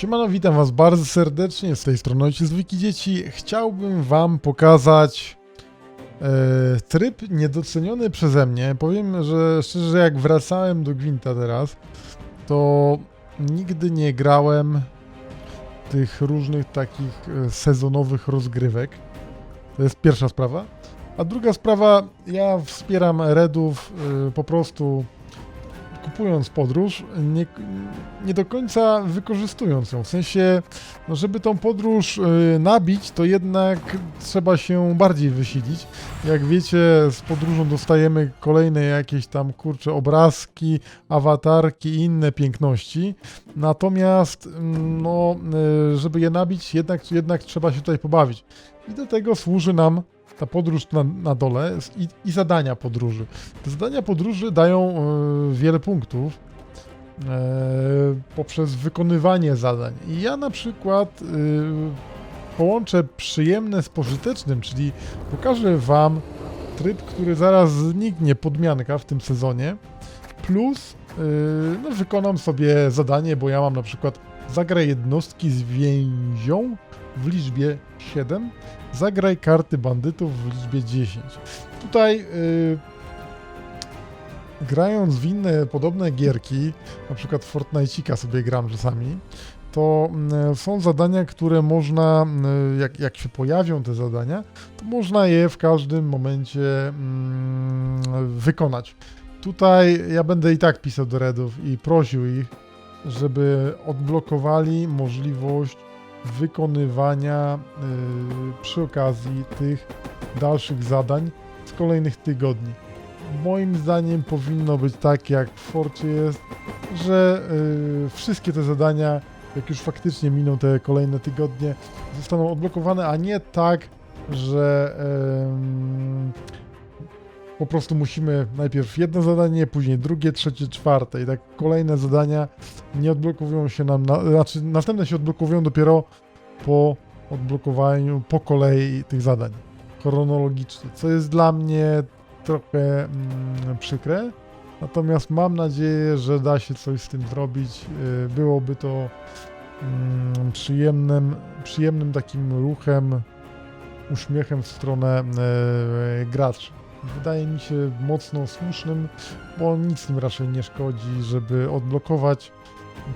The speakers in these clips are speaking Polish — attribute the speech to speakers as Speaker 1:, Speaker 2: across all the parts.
Speaker 1: Siemano, witam was bardzo serdecznie, z tej strony Ojciec Wiki Dzieci. Chciałbym wam pokazać e, tryb niedoceniony przeze mnie. Powiem, że szczerze, jak wracałem do Gwinta teraz, to nigdy nie grałem tych różnych takich e, sezonowych rozgrywek. To jest pierwsza sprawa. A druga sprawa, ja wspieram Redów e, po prostu kupując podróż, nie, nie do końca wykorzystując ją. W sensie, no żeby tą podróż y, nabić, to jednak trzeba się bardziej wysilić. Jak wiecie, z podróżą dostajemy kolejne jakieś tam kurcze obrazki, awatarki i inne piękności. Natomiast, mm, no, y, żeby je nabić, jednak, jednak trzeba się tutaj pobawić. I do tego służy nam ta podróż na, na dole i, i zadania podróży. Te zadania podróży dają e, wiele punktów e, poprzez wykonywanie zadań. I ja na przykład e, połączę przyjemne z pożytecznym, czyli pokażę Wam tryb, który zaraz zniknie, podmianka w tym sezonie, plus no, wykonam sobie zadanie, bo ja mam na przykład zagraj jednostki z więzią w liczbie 7, zagraj karty bandytów w liczbie 10. Tutaj yy, grając w inne podobne gierki, na przykład Fortnite'ika sobie gram czasami, to y, są zadania, które można, y, jak, jak się pojawią te zadania, to można je w każdym momencie y, wykonać. Tutaj ja będę i tak pisał do Redów i prosił ich, żeby odblokowali możliwość wykonywania y, przy okazji tych dalszych zadań z kolejnych tygodni. Moim zdaniem powinno być tak, jak w Forcie jest, że y, wszystkie te zadania, jak już faktycznie miną te kolejne tygodnie, zostaną odblokowane, a nie tak, że po prostu musimy najpierw jedno zadanie, później drugie, trzecie, czwarte i tak kolejne zadania nie odblokowują się nam, na, znaczy następne się odblokowują dopiero po odblokowaniu po kolei tych zadań chronologicznie, co jest dla mnie trochę mm, przykre. Natomiast mam nadzieję, że da się coś z tym zrobić. Yy, Byłoby to mm, przyjemnym, przyjemnym takim ruchem, uśmiechem w stronę yy, graczy. Wydaje mi się mocno słusznym, bo nic im raczej nie szkodzi, żeby odblokować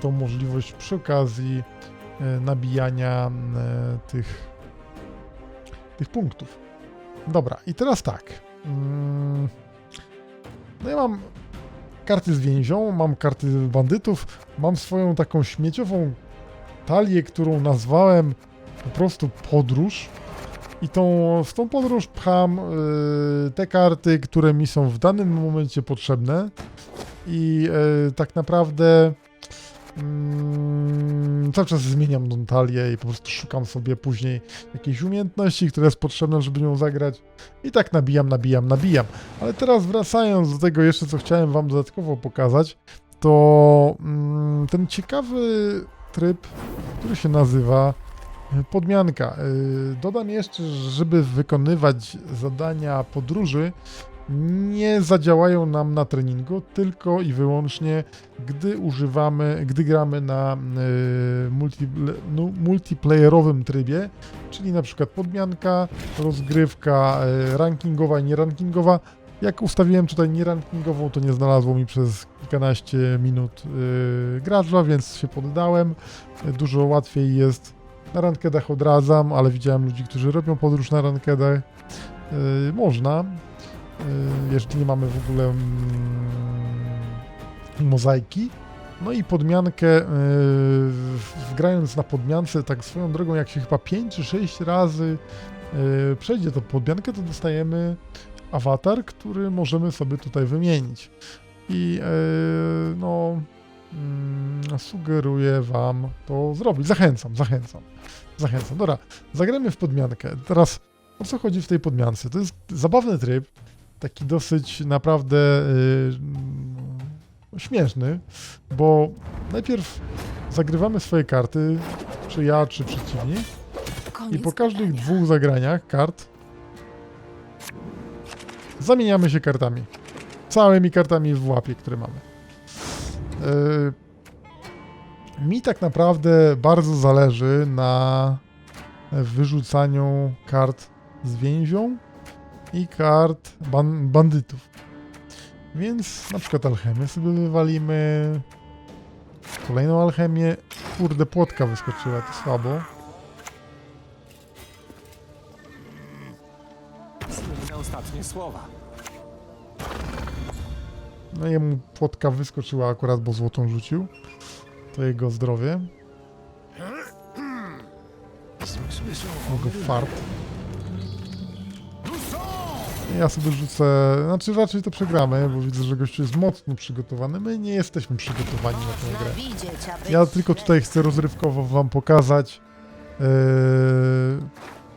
Speaker 1: tą możliwość przy okazji e, nabijania e, tych, tych punktów. Dobra, i teraz tak. Mm, No ja mam karty z więzią, mam karty bandytów, mam swoją taką śmieciową talię, którą nazwałem po prostu podróż. I tą, w tą podróż pcham y, te karty, które mi są w danym momencie potrzebne. I y, tak naprawdę mm, cały czas zmieniam tą talię i po prostu szukam sobie później jakiejś umiejętności, która jest potrzebna, żeby nią zagrać. I tak nabijam, nabijam, nabijam. Ale teraz wracając do tego jeszcze, co chciałem wam dodatkowo pokazać, to mm, ten ciekawy tryb, który się nazywa Podmianka. Y, Dodam jeszcze, żeby wykonywać zadania podróży, nie zadziałają nam na treningu, tylko i wyłącznie gdy używamy, gdy gramy na y, multi, no, multiplayerowym trybie, czyli na przykład podmianka, rozgrywka y, rankingowa i nierankingowa. Jak ustawiłem tutaj nierankingową, to nie znalazło mi przez kilkanaście minut y, gracza, więc się poddałem. Dużo łatwiej jest na rankedach odradzam, ale widziałem ludzi, którzy robią podróż na rankedach. Yy, można, yy, jeżeli nie mamy w ogóle mm, mozaiki. No i podmiankę, yy, wgrając na podmiance, tak swoją drogą, jak się chyba 5 czy 6 razy yy, przejdzie to podmiankę, to dostajemy awatar, który możemy sobie tutaj wymienić. I yy, no, mm, sugeruję Wam to zrobić. Zachęcam, zachęcam. Zachęcam. Dobra, zagramy w podmiankę. Teraz o co chodzi w tej podmiance? To jest zabawny tryb, taki dosyć naprawdę yy, śmieszny, bo najpierw zagrywamy swoje karty, czy ja, czy przeciwnik, i po każdych dwóch zagraniach kart zamieniamy się kartami. Całymi kartami w łapie, które mamy. Yy, mi tak naprawdę bardzo zależy na wyrzucaniu kart z więzią i kart ban bandytów. Więc na przykład alchemię sobie wywalimy. Kolejną alchemię. Kurde, płotka wyskoczyła, to słabo.
Speaker 2: Słynne ostatnie słowa.
Speaker 1: No jemu płotka wyskoczyła akurat, bo złotą rzucił. To jego zdrowie. Jego fart. Ja sobie rzucę, znaczy raczej to przegramy, bo widzę, że gościu jest mocno przygotowany. My nie jesteśmy przygotowani na tę grę. Ja tylko tutaj chcę rozrywkowo wam pokazać yy,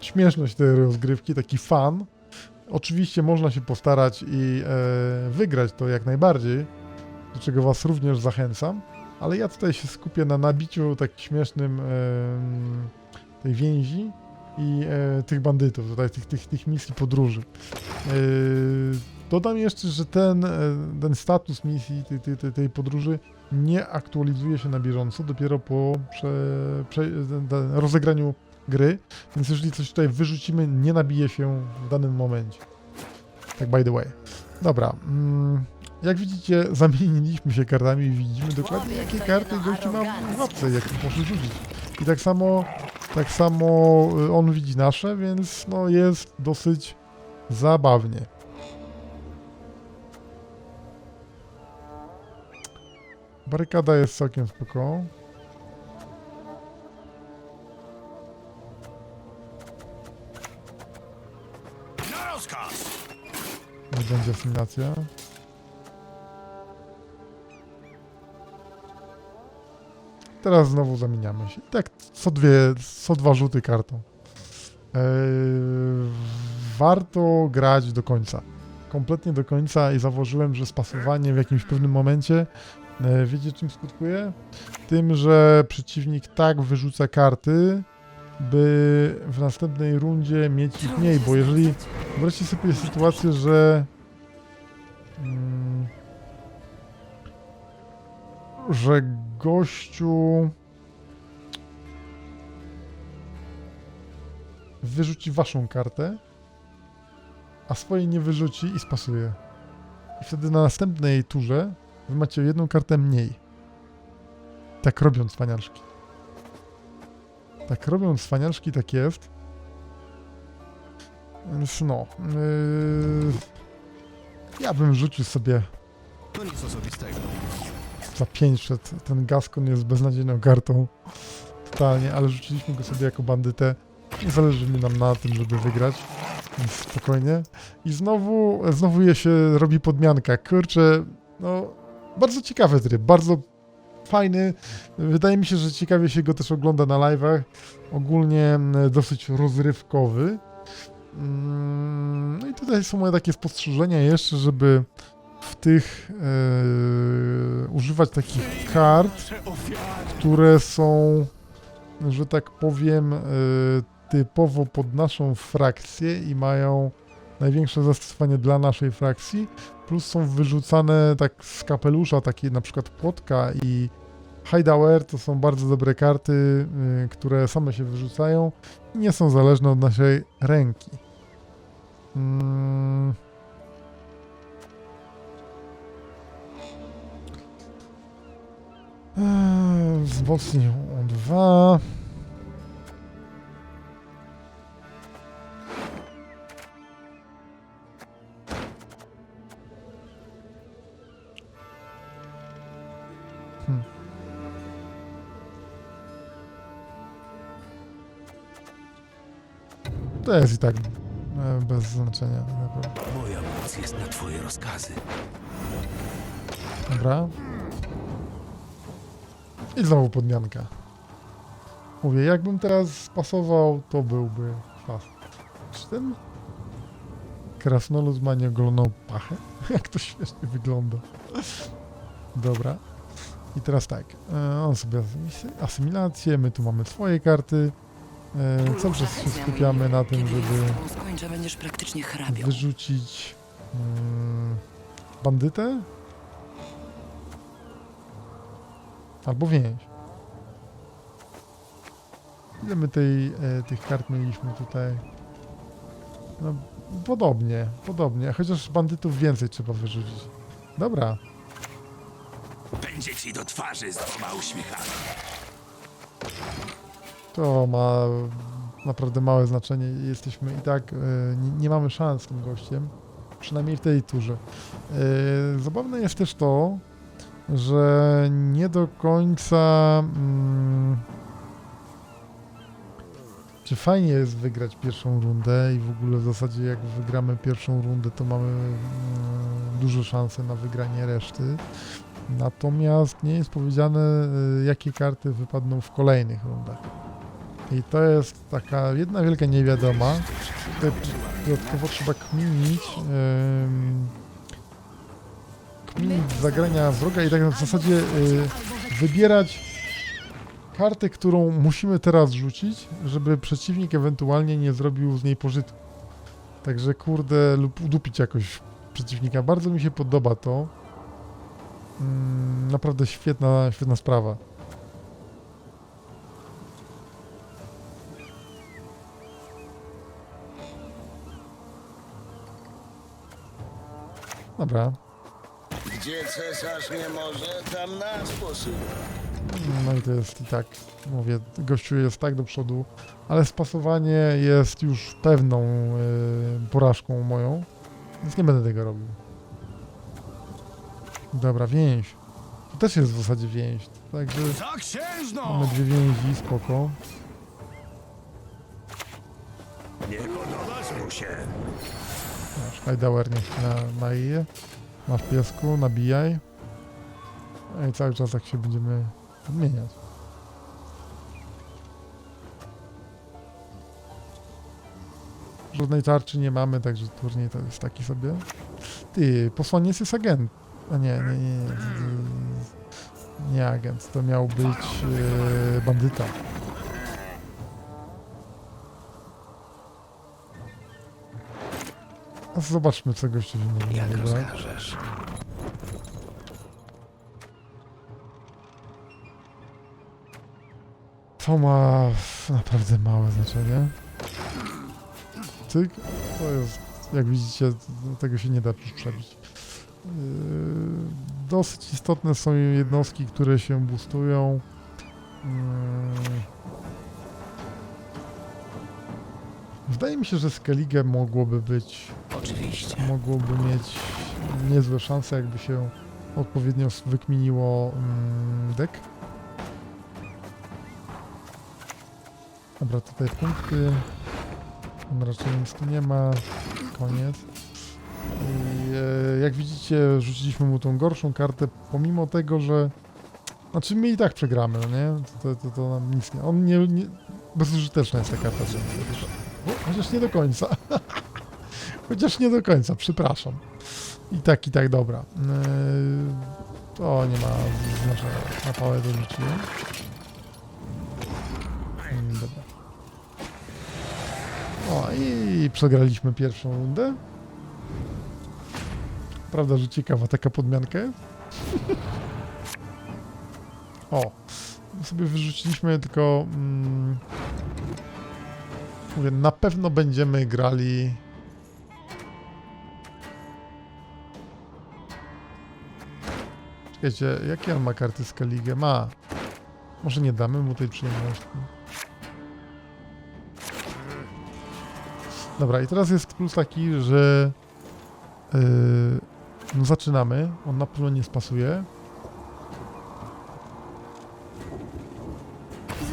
Speaker 1: śmieszność tej rozgrywki, taki fan. Oczywiście można się postarać i e, wygrać to jak najbardziej, do czego was również zachęcam, ale ja tutaj się skupię na nabiciu tak śmiesznym em, tej więzi i e, tych bandytów, tutaj tych, tych, tych misji podróży. E, dodam jeszcze, że ten, e, ten status misji, tej, tej, tej, tej podróży nie aktualizuje się na bieżąco, dopiero po prze, prze, rozegraniu gry, więc jeżeli coś tutaj wyrzucimy, nie nabije się w danym momencie. Tak by the way. Dobra, mm, jak widzicie, zamieniliśmy się kartami i widzimy dokładnie, jakie karty gościu ma w łapce, jak może rzucić. I tak samo, tak samo y, on widzi nasze, więc no jest dosyć zabawnie. Barykada jest całkiem spoko. Nie będzie asymilacja. Teraz znowu zamieniamy się. Tak co dwie, co dwa rzuty kartą. Eee, warto grać do końca. Kompletnie do końca i założyłem, że spasowanie w jakimś pewnym momencie e, wiecie czym skutkuje? Tym, że przeciwnik tak wyrzuca karty, by w następnej rundzie mieć ich mniej, bo jeżeli Wyobraźcie sobie sytuację, że. Mm, że gościu. wyrzuci waszą kartę, a swojej nie wyrzuci i spasuje. I wtedy na następnej turze wy macie jedną kartę mniej. Tak robią cwaniaczki. Tak robią cwaniaczki, tak jest. Więc no. Yy, ja bym rzucił sobie
Speaker 2: To nic osobistego.
Speaker 1: Za 5 przed. Ten Gaskon jest beznadziejną kartą. Totalnie, ale rzuciliśmy go sobie jako bandytę. Zależy mi nam na tym, żeby wygrać. Więc spokojnie. I znowu, znowu je się robi podmianka. Kurczę, no. Bardzo ciekawy tryb, bardzo fajny. Wydaje mi się, że ciekawie się go też ogląda na live'ach. Ogólnie mm, dosyć rozrywkowy. Mm, No i tutaj są moje takie spostrzeżenia jeszcze, żeby w tych e, używać takich kart, które są, że tak powiem, e, typowo pod naszą frakcję i mają największe zastosowanie dla naszej frakcji, plus są wyrzucane tak z kapelusza, takie na przykład płotka i Hideout to są bardzo dobre karty, y, które same się wyrzucają i nie są zależne od naszej ręki. Mm. Wzmocnij o dwa. Hmm. To jest i tak e, bez znaczenia.
Speaker 2: Moja moc jest na twoje rozkazy.
Speaker 1: Dobra. I znowu podmianka. Mówię, jakbym teraz spasował, to byłby fast. Czy ten krasnolud ma nieogoloną pachę? Jak to śmiesznie wygląda. Dobra. I teraz tak. e, On sobie asymi- asymilację, my tu mamy swoje karty. E, Cały czas się skupiamy na tym, żeby
Speaker 3: skończę,
Speaker 1: wyrzucić mm, bandytę albo więź. Ile my tej, e, tych kart mieliśmy tutaj? No, podobnie, podobnie. Chociaż bandytów więcej trzeba wyrzucić. Dobra.
Speaker 2: Będzie ci do twarzy z dwoma uśmiechami.
Speaker 1: To ma naprawdę małe znaczenie. Jesteśmy i tak, e, nie, nie mamy szans z tym gościem. Przynajmniej w tej turze. E, Zabawne jest też to, że nie do końca. Mm, czy fajnie jest wygrać pierwszą rundę i w ogóle w zasadzie jak wygramy pierwszą rundę, to mamy mm, duże szanse na wygranie reszty. Natomiast nie jest powiedziane, e, jakie karty wypadną w kolejnych rundach. I to jest taka jedna wielka niewiadoma. Dodatkowo trzeba kminić zagrania wroga i tak w zasadzie y, wybierać kartę, którą musimy teraz rzucić, żeby przeciwnik ewentualnie nie zrobił z niej pożytku. Także kurde, lub udupić jakoś przeciwnika. Bardzo mi się podoba to. Mm, naprawdę świetna, świetna sprawa. Dobra.
Speaker 4: Gdzie cesarz nie może, tam nas posyła.
Speaker 1: No i to jest i tak, mówię, gościu jest tak do przodu, ale spasowanie jest już pewną y, porażką moją, więc nie będę tego robił. Dobra, więź. To też jest w zasadzie więź, także
Speaker 2: Za księżną!
Speaker 1: mamy dwie więzi, spoko.
Speaker 2: Nie podobasz mu się.
Speaker 1: Masz Hideower niech na, na je. Masz piesku, nabijaj. No I cały czas tak się będziemy odmieniać. Żadnej tarczy nie mamy, także turniej to jest taki sobie. Ty, posłaniec jest agent. A nie, nie, nie, nie. Nie agent, to miał być e, bandyta. A zobaczmy, co gościowi możemy
Speaker 2: Jak rozkażesz.
Speaker 1: To ma naprawdę małe znaczenie. Cyk, to jest, jak widzicie, tego się nie da przebić. Yy, dosyć istotne są jednostki, które się boostują. Yy. Wydaje mi się, że Skellige mogłoby być
Speaker 2: Oczywiście.
Speaker 1: mogłoby mieć niezłe szanse, jakby się odpowiednio wykminiło mm, deck. Dobra, tutaj punkty. Raczej nic tu nie ma. Koniec. I e, jak widzicie, rzuciliśmy mu tą gorszą kartę, pomimo tego, że. Znaczy, my i tak przegramy, no nie? To, to, to nam nic nie. On nie. nie bezużyteczna jest ta karta. że- O, Chociaż nie do końca. Chociaż nie do końca, przepraszam. I tak, i tak, dobra. To nie ma znaczenia. Na pałę dorzuciłem. Mm, Dobra. O, i przegraliśmy pierwszą rundę. Prawda, że ciekawa taka podmianka jest? o, sobie wyrzuciliśmy tylko... Mm, mówię, na pewno będziemy grali... Czekajcie, jakie on ma karty z Kaligę? Ma. Może nie damy mu tej przyjemności. Dobra, i teraz jest plus taki, że yy, no zaczynamy. On na pewno nie spasuje.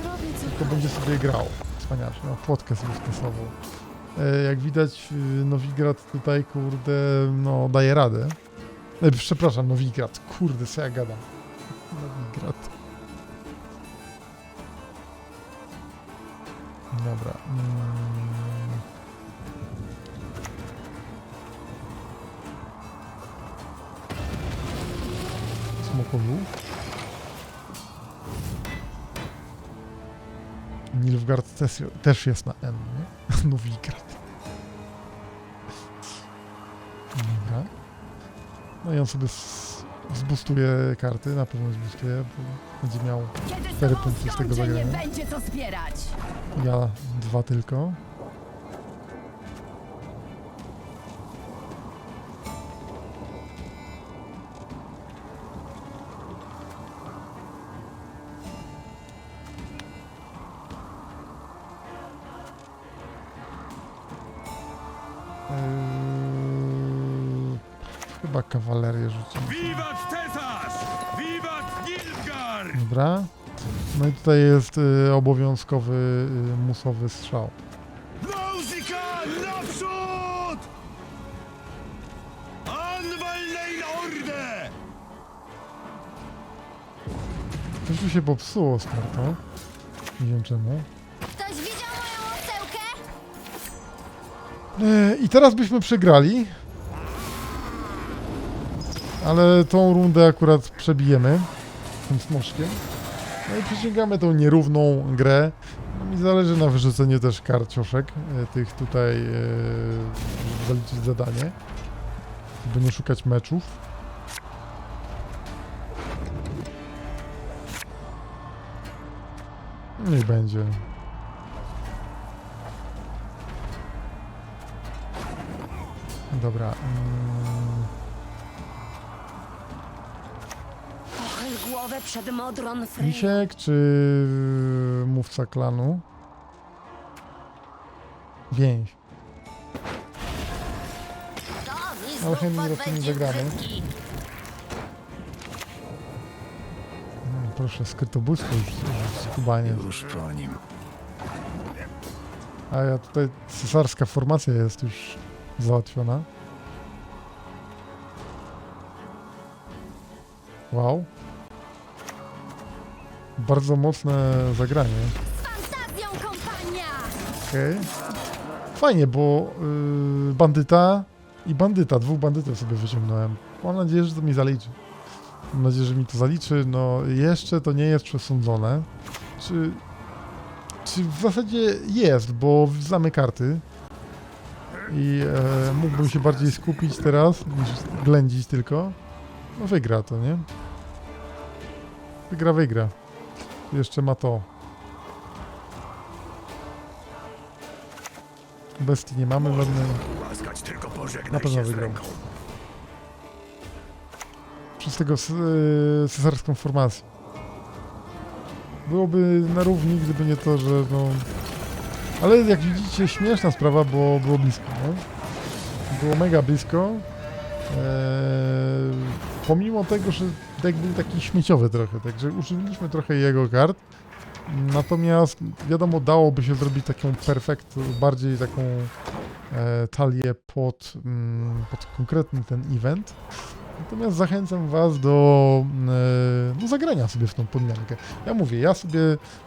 Speaker 5: Zrobię
Speaker 1: To będzie sobie grał. Wspaniale. No, płotkę stosował. E, jak widać, y, Nowigrad tutaj, kurde, no daje radę. E, przepraszam, Nowigrad. Kurde, co ja gadam. Nowigrad. Dobra. Mm. Nilfgaard też, też jest na N, nie? Nowigrad. Dobra. No i on sobie zbustuje karty, na pewno zbustuje, bo będzie miał
Speaker 5: Kiedy
Speaker 1: 4
Speaker 5: sobą
Speaker 1: punkty z tego zagrania. Ja dwa tylko. Chyba kawalerię rzucimy.
Speaker 2: Wiwat Cesarz! Wiwat Nilfgaard!
Speaker 1: Dobra. No i tutaj jest y, obowiązkowy y, musowy strzał.
Speaker 2: Muzyka naprzód! Anwalnej Orde!
Speaker 1: Coś tu się popsuło z kartą. Nie wiem czemu.
Speaker 5: Ktoś widział moją osełkę?
Speaker 1: E, I teraz byśmy przegrali. Ale tą rundę akurat przebijemy tym smoczkiem. No i przyciągamy tą nierówną grę. No mi zależy na wyrzuceniu też karcioszek, e, tych tutaj, e, żeby zaliczyć zadanie. Żeby nie szukać meczów. Niech będzie. Dobra.
Speaker 5: Głowę przed modron.
Speaker 1: Misiek czy mówca klanu? Więź. Ale chętnie raczej nie zagramy. Proszę, skrytobójstwo już, już skubanie.
Speaker 2: Już po nim.
Speaker 1: A ja tutaj cesarska formacja jest już załatwiona. Wow. Bardzo mocne zagranie.
Speaker 5: Fantazją kompania!
Speaker 1: Okej. Fajnie, bo yy, bandyta i bandyta, dwóch bandytów sobie wyciągnąłem. Mam nadzieję, że to mi zaliczy. Mam nadzieję, że mi to zaliczy. No, jeszcze to nie jest przesądzone. Czy, czy w zasadzie jest, bo znamy karty. I e, mógłbym się bardziej skupić teraz, niż ględzić tylko. No wygra to, nie? Wygra, wygra. Jeszcze ma to. Bestii nie mamy żadnej. Na pewno wygrał. Przez tego yy, cesarską formację. Byłoby na równi, gdyby nie to, że no... Ale jak widzicie, śmieszna sprawa, bo było blisko, no. Było mega blisko. Eee, pomimo tego, że deck był taki śmieciowy trochę, także używiliśmy trochę jego kart. Natomiast wiadomo, dałoby się zrobić taką perfekt, bardziej taką e, talię pod, mm, pod konkretny ten event. Natomiast zachęcam Was do e, no, zagrania sobie w tą podmiankę. Ja mówię, ja sobie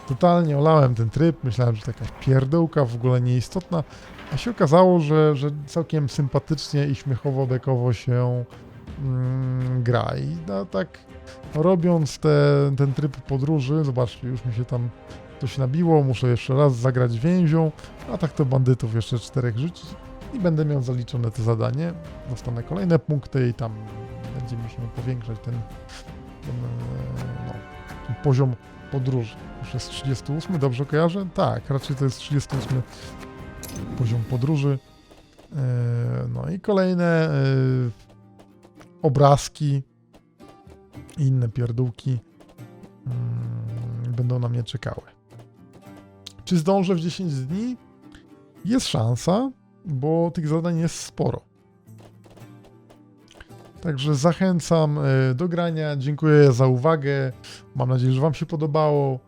Speaker 1: totalnie olałem ten tryb, myślałem, że to jakaś pierdełka w ogóle nieistotna, a się okazało, że, że całkiem sympatycznie i śmiechowo dekowo się mm, gra. I no, tak robiąc te, ten tryb podróży, zobaczcie, już mi się tam coś nabiło, muszę jeszcze raz zagrać więzią, a tak to bandytów jeszcze czterech rzucić i będę miał zaliczone to zadanie. Dostanę kolejne punkty i tam będzie mi się powiększać ten, ten, e, no, ten poziom podróży. Już jest 38, dobrze kojarzę? Tak, raczej to jest 38 poziom podróży. E, No i kolejne e, obrazki i inne pierdółki mm, będą na mnie czekały. Czy zdążę w 10 dni? Jest szansa, bo tych zadań jest sporo. Także zachęcam e, do grania. Dziękuję za uwagę. Mam nadzieję, że Wam się podobało.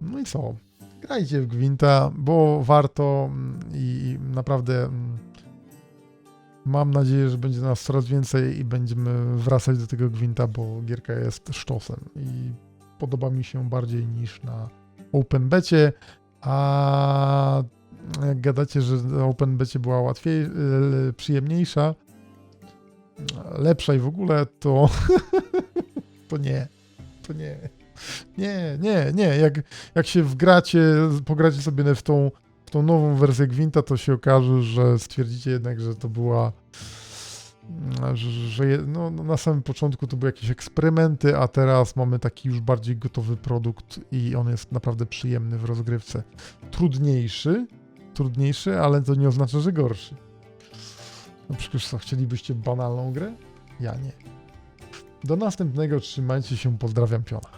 Speaker 1: No i co? Grajcie w Gwinta, bo warto mm, i naprawdę mm, mam nadzieję, że będzie nas coraz więcej i będziemy wracać do tego Gwinta, bo gierka jest sztosem i podoba mi się bardziej niż na Open Becie, a jak gadacie, że na Open Becie była łatwiej, y, przyjemniejsza, lepsza i w ogóle, to to nie, to nie. Nie, nie, nie. Jak, jak się wgracie, pogracie sobie w tą, tą nową wersję Gwinta, to się okaże, że stwierdzicie jednak, że to była mm, że, no, no na samym początku to były jakieś eksperymenty, a teraz mamy taki już bardziej gotowy produkt i on jest naprawdę przyjemny w rozgrywce. Trudniejszy, trudniejszy, ale to nie oznacza, że gorszy. No przecież co, chcielibyście banalną grę? Ja nie. Do następnego, trzymajcie się, pozdrawiam Piona.